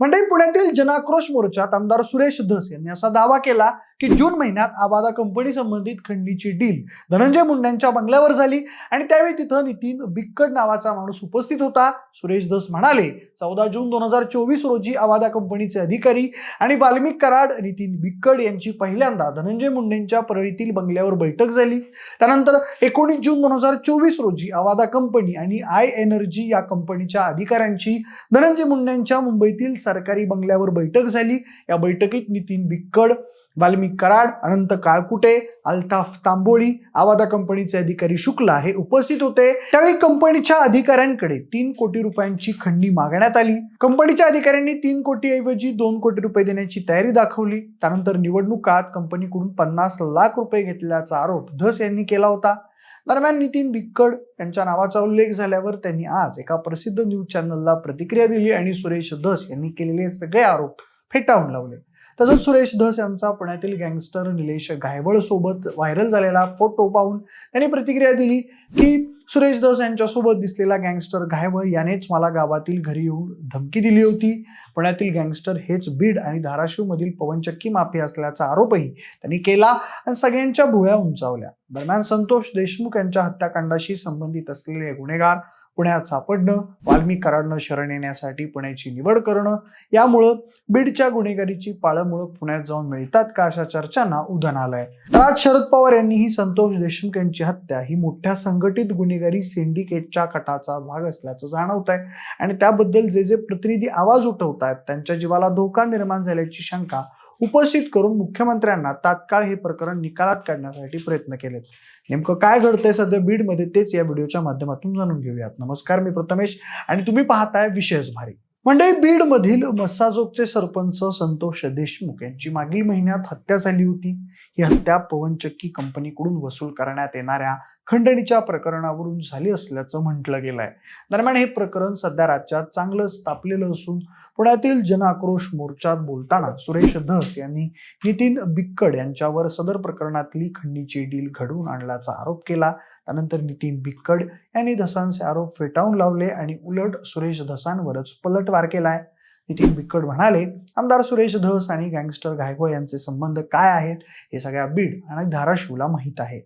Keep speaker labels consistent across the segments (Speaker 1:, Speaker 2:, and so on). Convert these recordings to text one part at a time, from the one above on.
Speaker 1: मंडळी पुण्यातील जनाक्रोश मोर्चात आमदार सुरेश धस यांनी असा दावा केला की जून महिन्यात आबादा कंपनी संबंधित खंडणीची डील धनंजय मुंडेंच्या बंगल्यावर झाली आणि त्यावेळी तिथं नितीन बिक्कट नावाचा माणूस उपस्थित होता. सुरेश धस म्हणाले चौदा जून दोन हजार चोवीस रोजी आबादा कंपनीचे अधिकारी आणि वाल्मिक कराड नितीन बिक्कड यांची पहिल्यांदा धनंजय मुंडेंच्या परळीतील बंगल्यावर बैठक झाली. त्यानंतर एकोणीस जून दोन हजार चोवीस रोजी आवादा कंपनी आणि आय एनर्जी या कंपनीच्या अधिकाऱ्यांची धनंजय मुंडेंच्या मुंबईतील सरकारी बंगल्यावर बैठक झाली. या बैठकीत नितीन बिक्कड वाल्मिक कराड अनंत काळकुटे अल्ताफ तांबोळी आवादा कंपनीचे अधिकारी शुक्ला हे उपस्थित होते. त्यावेळी कंपनीच्या अधिकाऱ्यांकडे तीन कोटी रुपयांची खंडणी मागण्यात आली. कंपनीच्या अधिकाऱ्यांनी तीन कोटी ऐवजी दोन कोटी रुपये देण्याची तयारी दाखवली. त्यानंतर निवडणूक काळात कंपनीकडून पन्नास लाख रुपये घेतल्याचा आरोप धस यांनी केला होता. दरम्यान नितीन बिक्कड यांच्या नावाचा उल्लेख झाल्यावर त्यांनी आज एका प्रसिद्ध न्यूज चॅनलला प्रतिक्रिया दिली आणि सुरेश धस यांनी केलेले सगळे आरोप फेटाळून लावले. तसंच सुरेश धस यांचा पुण्यातील गँगस्टर निलेश गायवळ सोबत व्हायरल झालेला फोटो पाहून त्यांनी प्रतिक्रिया दिली की सुरेश धस यांच्यासोबत दिसलेला गँगस्टर घायवळ यानेच मला गावातील घरी येऊन धमकी दिली होती. पुण्यातील गँगस्टर हेच बीड आणि धाराशिव मधील पवनचक्की माफिया असल्याचा आरोपही त्यांनी केला आणि सगळ्यांच्या भुया उंचावल्या. दरम्यान संतोष देशमुख यांच्या हत्याकांडाशी संबंधित असलेले गुन्हेगार पुण्यात सापडणं वाल्मी कराडनं शरण येण्यासाठी पुण्याची निवड करणं यामुळं बीडच्या गुन्हेगारीची पाळंमुळं पुण्यात जाऊन मिळतात का अशा चर्चांना उधाण आलंय. तर आज शरद पवार यांनीही संतोष देशमुख यांची हत्या ही मोठ्या संघटित गुन्हेगारी सिंडिकेटच्या कटाचा भाग असल्याचं जाणवत आहे आणि त्याबद्दल जे जे प्रतिनिधी आवाज उठवत आहेत त्यांच्या जीवाला धोका निर्माण झाल्याची शंका उपस्थित करून मुख्यमंत्र्यांना तात्काळ हे प्रकरण निकालात काढण्यासाठी प्रयत्न केलेत. नेमकं काय घडतंय सध्या बीडमध्ये तेच या व्हिडिओच्या माध्यमातून जाणून घेऊयात. नमस्कार मी प्रथमेश आणि तुम्ही पाहताय विशेष भारी. म्हणजे बीड मधील मस्साजोगचे सरपंच संतोष देशमुख यांची मागील महिन्यात हत्या झाली होती. ही हत्या पवनचक्की कंपनीकडून वसूल करण्यात येणाऱ्या खंडणीच्या प्रकरणावरून झाली असल्याचं म्हटलं गेलं आहे दरम्यान हे प्रकरण सध्या राज्यात चांगलंच तापलेलं असून पुण्यातील जनआक्रोश मोर्चात बोलताना सुरेश धस यांनी नितीन बिक्कड यांच्यावर सदर प्रकरणातली खंडणीची डील घडवून आणल्याचा आरोप केला. त्यानंतर नितीन बिक्कड यांनी धसांचे आरोप फेटाळून लावले आणि उलट सुरेश धसांवरच पलटवार केलाय. नितीन बिक्कड म्हणाले आमदार सुरेश धस आणि गँगस्टर गायकवाड यांचे संबंध काय आहेत? हे सगळ्या बीड आणि धाराशिवला माहीत आहे.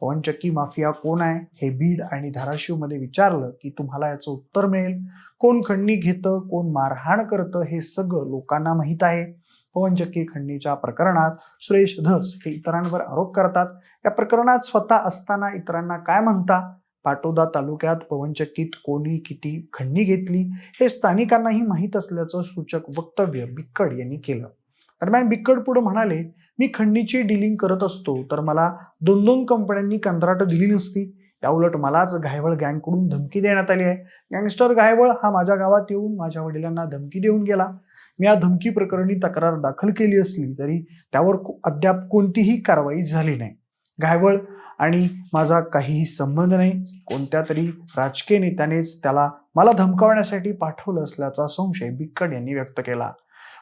Speaker 1: पवनचक्की माफिया कोण आहे हे बीड आणि धाराशिवमध्ये विचारलं की तुम्हाला याचं उत्तर मिळेल. कोण खंडणी घेतं कोण मारहाण करतं हे सगळं लोकांना माहीत आहे. पवनचक्की खंडणीच्या प्रकरणात सुरेश धस हे इतरांवर आरोप करतात. या प्रकरणात स्वतः असताना इतरांना काय म्हणता? पाटोदा तालुक्यात पवनचक्कीत कोणी किती खंडणी घेतली हे स्थानिकांनाही माहीत असल्याचं सूचक वक्तव्य बिक्कड यांनी केलं. दरम्यान बिकट पुढे म्हणाले मी खंडणीची डिलिंग करत असतो तर मला दोन दोन कंपन्यांनी कंत्राट दिली नसती. त्याउलट मलाच घायवळ गँगकडून धमकी देण्यात आली आहे. गँगस्टर घायवळ हा माझ्या गावात येऊन माझ्या वडिलांना धमकी देऊन गेला. मी या धमकी प्रकरणी तक्रार दाखल केली असली तरी त्यावर अद्याप कोणतीही कारवाई झाली नाही. घायवळ आणि माझा काहीही संबंध नाही. कोणत्या तरी राजकीय नेत्यानेच त्याला मला धमकावण्यासाठी पाठवलं असल्याचा संशय बिक्कड यांनी व्यक्त केला.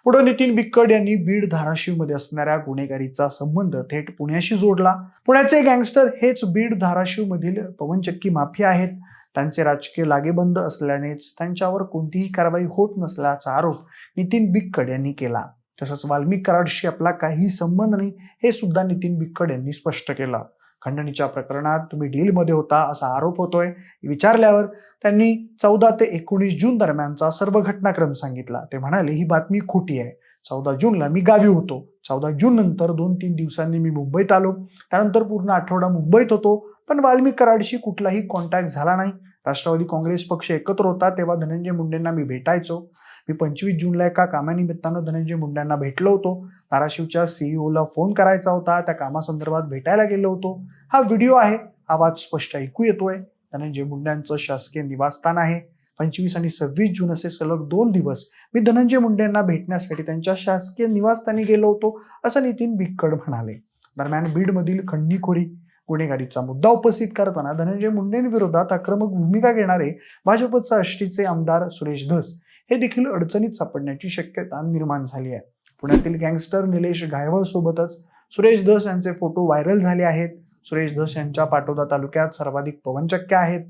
Speaker 1: पुढे नितीन बिक्कड यांनी बीड धाराशिवमध्ये असणाऱ्या गुन्हेगारीचा संबंध थेट पुण्याशी जोडला. पुण्याचे गँगस्टर हेच बीड धाराशिवमधील पवनचक्की माफिया आहेत. त्यांचे राजकीय लागेबंद असल्यानेच त्यांच्यावर कोणतीही कारवाई होत नसल्याचा आरोप नितीन बिक्कड यांनी केला. तसंच वाल्मिक कराडशी आपला काही संबंध नाही हे सुद्धा नितीन बिक्कड यांनी स्पष्ट केलं. खंडणीच्या प्रकरणात तुम्ही डीलमध्ये होता असा आरोप होतोय. विचारल्यावर त्यांनी चौदा ते एकोणीस जून दरम्यानचा सर्व घटनाक्रम सांगितला. ते म्हणाले ही बातमी खोटी आहे. चौदा जूनला मी गावी होतो. चौदा जून नंतर दोन तीन दिवसांनी मी मुंबईत आलो. त्यानंतर पूर्ण आठवडा मुंबईत होतो. पण वाल्मिक कराडशी कुठलाही कॉन्टॅक्ट झाला नाही. राष्ट्रवादी काँग्रेस पक्ष एकत्र होता तेव्हा धनंजय मुंडेंना मी भेटायचो. मी पंचवीस जूनला एका कामानिमित्तानं धनंजय मुंडेंना भेटलो होतो. धाराशिवच्या सीईओला फोन करायचा होता. त्या कामासंदर्भात भेटायला गेलो होतो. हा व्हिडिओ आहे. आवाज स्पष्ट ऐकू येतोय. धनंजय मुंड्यांचं शासकीय निवासस्थान आहे. पंचवीस आणि सव्वीस जून असे सलग दोन दिवस मी धनंजय मुंडेंना भेटण्यासाठी त्यांच्या शासकीय निवासस्थानी गेलो होतो असं नितीन बिक्कड म्हणाले. दरम्यान बीडमधील खंडणीखोरी गुन्हेगारीचा मुद्दा उपस्थित करताना धनंजय मुंडेंविरोधात आक्रमक भूमिका घेणारे भाजपचे आष्टीचे आमदार सुरेश धस हे देखील अडचणीत सापडण्याची शक्यता निर्माण झाली आहे. पुण्यातील गँगस्टर निलेश गायवळ सोबतच सुरेश धस यांचे फोटो व्हायरल झाले आहेत. सुरेश धस यांच्या पाटोदा तालुक्यात सर्वाधिक पवनचक्क्या आहेत.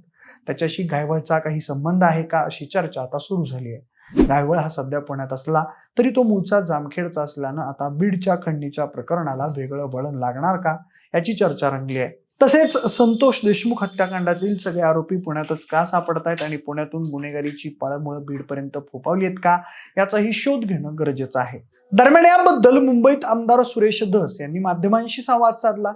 Speaker 1: त्याच्याशी गायवळचा काही संबंध आहे का अशी चर्चा आता सुरू झाली आहे. गायवळ हा सध्या पुण्यात असला तरी तो मूळचा जामखेडचा असल्यानं आता बीडच्या खंडीच्या प्रकरणाला वेगळं वळण लागणार का याची चर्चा रंगली आहे. तसेच संतोष देशमुख हत्याकांडातील सगळे आरोपी पुण्यातच का सापडतायत आणि पुण्यातून गुन्हेगारीची पाळमुळं बीडपर्यंत फोपावली आहेत का याचाही शोध घेणं गरजेचं आहे. दरम्यान याबद्दल मुंबईत आमदार सुरेश धस यांनी माध्यमांशी संवाद साधला.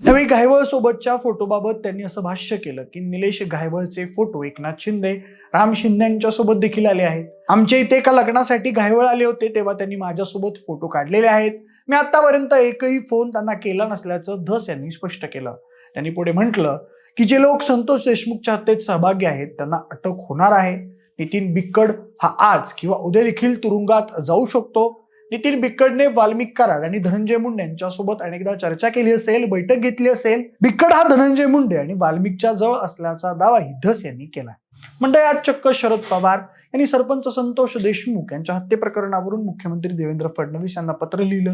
Speaker 1: त्यावेळी घायवळ सोबतच्या फोटोबाबत त्यांनी असं भाष्य केलं की निलेश घायवळचे फोटो एकनाथ शिंदे राम शिंदे यांच्या सोबत देखील आले आहेत. आमच्या इथे एका लग्नासाठी घायवळ आले होते तेव्हा त्यांनी माझ्यासोबत फोटो काढलेले आहेत. मी आतापर्यंत एकही फोन त्यांना केला नसल्याचं धस यांनी स्पष्ट केलं. त्यांनी पुढे म्हटलं की जे लोक संतोष देशमुखच्या हत्येत सहभागी आहेत त्यांना अटक होणार आहे. नितीन बिक्कड हा आज किंवा उद्या देखील तुरुंगात जाऊ शकतो. नितीन बिक्कडने वाल्मिक कराड आणि धनंजय मुंडे यांच्यासोबत अनेकदा चर्चा केली असेल बैठक घेतली असेल. बिक्कड हा धनंजय मुंडे आणि वाल्मिकच्या जवळ असल्याचा दावाही धस यांनी केला म्हणजे आज चक्क शरद पवार यांनी सरपंच संतोष देशमुख यांच्या हत्येप्रकरणावरून मुख्यमंत्री देवेंद्र फडणवीस यांना पत्र लिहिलं.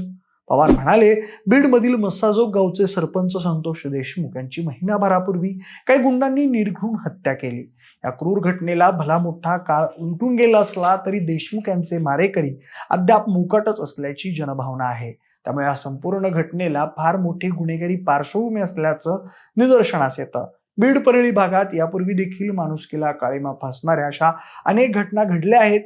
Speaker 1: पवार म्हणाले बीडमधील मस्साजोग गावचे सरपंच संतोष देशमुख यांची महिनाभरापूर्वी काही गुंडांनी निर्घृण हत्या केली. या क्रूर घटनेला भला मोठा काळ उलटून गेला असला तरी देशमुख यांचे मारेकरी अद्याप मुकटच असल्याची जनभावना आहे. त्यामुळे या संपूर्ण घटनेला फार मोठी गुन्हेगारी पार्श्वभूमी असल्याचं निदर्शनास येतं. बीड परळी भागात यापूर्वी देखील माणुसकीला काळीमा फासणाऱ्या अशा अनेक घटना घडल्या आहेत.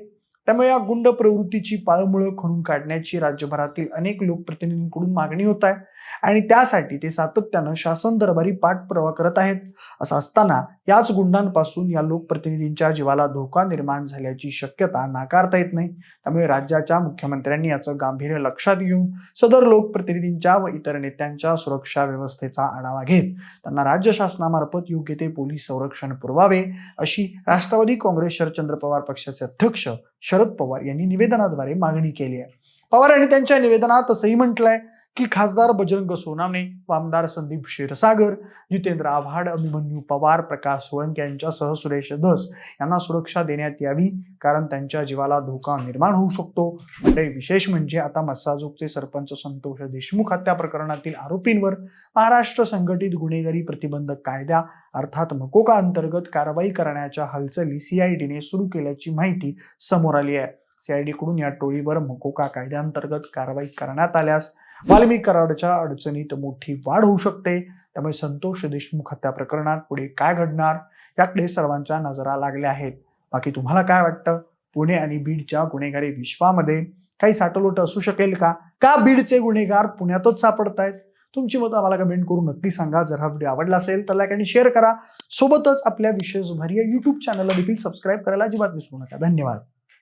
Speaker 1: त्यामुळे या गुंड प्रवृत्तीची पाळमुळं खणून काढण्याची राज्यभरातील अनेक लोकप्रतिनिधींकडून मागणी होत आहे. आणि त्यासाठी ते सातत्यानं शासन दरबारी पाठपुरावा करत आहेत. असं असताना याच गुंडांपासून या लोकप्रतिनिधींच्या जीवाला धोका निर्माण झाल्याची शक्यता नाकारता येत नाही. त्यामुळे राज्याच्या मुख्यमंत्र्यांनी याचं गांभीर्य लक्षात घेऊन सदर लोकप्रतिनिधींच्या व इतर नेत्यांच्या सुरक्षा व्यवस्थेचा आढावा घेत त्यांना राज्य शासनामार्फत योग्य ते पोलीस संरक्षण पुरवावे अशी राष्ट्रवादी काँग्रेस शरदचंद्र पवार पक्षाचे अध्यक्ष शरद पवार यांनी निवेदनाद्वारे मागणी केली आहे. पवार यांनी त्यांच्या निवेदनात असंही म्हटलंय की खासदार बजरंग सोनावणे व आमदार संदीप क्षीरसागर जितेंद्र आव्हाड अभिमन्यू पवार प्रकाश सोळंके यांच्यासह सुरेश धस यांना सुरक्षा देण्यात यावी कारण त्यांच्या जीवाला धोका निर्माण होऊ शकतो. मंडळी विशेष म्हणजे आता मस्साजोगचे सरपंच संतोष देशमुख हत्या प्रकरणातील आरोपींवर महाराष्ट्र संघटित गुन्हेगारी प्रतिबंधक कायद्या अर्थात मकोका अंतर्गत कारवाई करण्याच्या हालचाली सीआयडीने सुरू केल्याची माहिती समोर आली आहे. सीआयडीकडून या टोळीवर मकोका कायद्याअंतर्गत कारवाई करण्यात आल्यास वाल्मिक कराडच्या अडचणीत मोठी वाढ होऊ शकते. त्यामुळे संतोष देशमुख हत्या प्रकरणात पुढे काय घडणार याकडे सर्वांच्या नजरा लागल्या आहेत. बाकी तुम्हाला काय वाटतं? पुणे आणि बीडच्या गुन्हेगारी विश्वामध्ये काही साठलोट असू शकेल का? का बीडचे गुन्हेगार पुण्यातच सापडत आहेत तुमची मतं आम्हाला कमेंट करून नक्की सांगा. जर हा व्हिडिओ आवडला असेल तर लाईक आणि शेअर करा. सोबतच आपल्या विशेष भारी या युट्यूब चॅनलला देखील सबस्क्राईब करायला अजिबात विसरू नका. धन्यवाद.